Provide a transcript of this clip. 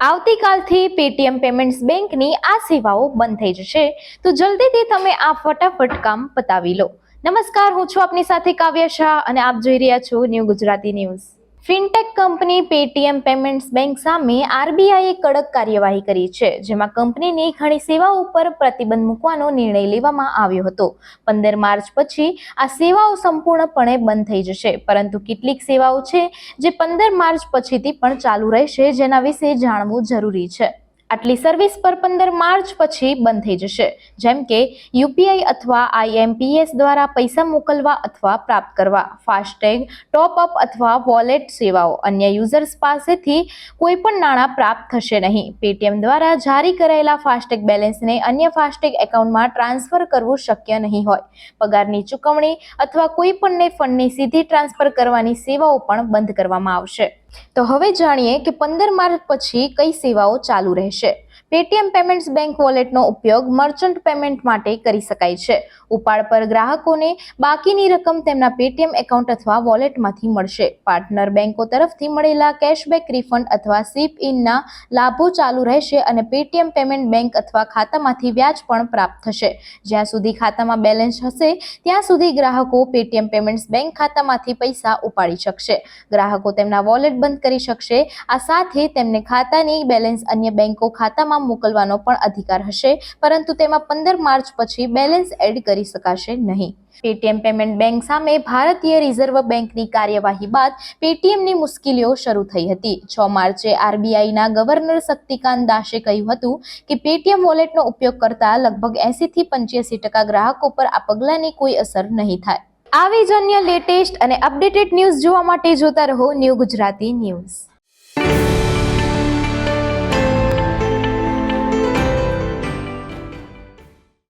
આવતીકાલથી Paytm payments બેંકની આ સેવાઓ બંધ થઈ જશે. તો જલ્દીથી તમે આ ફટાફટ કામ પતાવી લો. નમસ્કાર, હું છું આપની સાથે કાવ્ય શાહ અને આપ જોઈ રહ્યા છો new Gujarati news. Fintech company Paytm payments bank સામે આરબીઆઈએ કડક કાર્યવાહી કરી છે, જેમાં કંપનીની ઘણી સેવાઓ પર પ્રતિબંધ મૂકવાનો નિર્ણય લેવામાં આવ્યો હતો. પંદર માર્ચ પછી આ સેવાઓ સંપૂર્ણપણે બંધ થઈ જશે, પરંતુ કેટલીક સેવાઓ છે જે પંદર માર્ચ પછીથી પણ ચાલુ રહેશે, જેના વિશે જાણવું જરૂરી છે. આટલી સર્વિસ પર પંદર માર્ચ પછી બંધ થઈ જશે. જેમ કે યુપીઆઈ અથવા આઈએમપીએસ દ્વારા પૈસા મોકલવા અથવા પ્રાપ્ત કરવા, ફાસ્ટેગ ટોપ અપ અથવા વોલેટ સેવાઓ, અન્ય યુઝર્સ પાસેથી કોઈ પણ નાણાં પ્રાપ્ત થશે નહીં. પેટીએમ દ્વારા જારી કરાયેલા ફાસ્ટેગ બેલેન્સને અન્ય ફાસ્ટેગ એકાઉન્ટમાં ટ્રાન્સફર કરવું શક્ય નહીં હોય. પગારની ચૂકવણી અથવા કોઈ પણને ફંડની સીધી ટ્રાન્સફર કરવાની સેવાઓ પણ બંધ કરવામાં આવશે. તો હવે જાણીએ કે પંદર માર્ચ પછી કઈ સેવાઓ ચાલુ રહેશે. પેટીએમ પેમેન્ટ્સ બેંક વોલેટનો ઉપયોગ મર્ચન્ટ પેમેન્ટ માટે કરી શકાય છે. ઉપાડ પર ગ્રાહકોને બાકીની રકમ તેમના પેટીએમ એકાઉન્ટ અથવા વોલેટમાંથી મળશે. પાર્ટનર બેંકો તરફથી મળેલા કેશબેક રિફંડ અથવા સીપ ઇનના લાભો ચાલુ રહેશે અને પેટીએમ પેમેન્ટ બેંક અથવા ખાતામાંથી વ્યાજ પણ પ્રાપ્ત થશે. જ્યાં સુધી ખાતામાં બેલેન્સ હશે, ત્યાં સુધી ગ્રાહકો પેટીએમ પેમેન્ટ્સ બેંક ખાતામાંથી પૈસા ઉપાડી શકશે. ગ્રાહકો તેમના વોલેટ બંધ કરી શકશે. આ સાથે તેમને ખાતાની બેલેન્સ અન્ય બેંકો ખાતામાં મોકલવાનો પણ અધિકાર હશે, પરંતુ તેમાં પંદર માર્ચ પછી બેલેન્સ એડ કરી શકાશે નહીં. પેટીએમ પેમેન્ટ બેંક સામે ભારતીય રિઝર્વ બેંકની કાર્યવાહી બાદ પેટીએમની મુશ્કેલીઓ શરૂ થઈ હતી. છ માર્ચે આરબીઆઈના ગવર્નર શક્તિકાંત દાસે કહ્યું હતું કે પેટીએમ વોલેટનો ઉપયોગ કરતા લગભગ એસીથી પંચ્યાસી ટકા ગ્રાહકો પર આ પગલાંની કોઈ અસર નહીં થાય. આવી જ અન્ય લેટેસ્ટ અને અપડેટેડ ન્યૂઝ જોવા માટે જોતા રહો ન્યૂ ગુજરાતી ન્યૂઝ.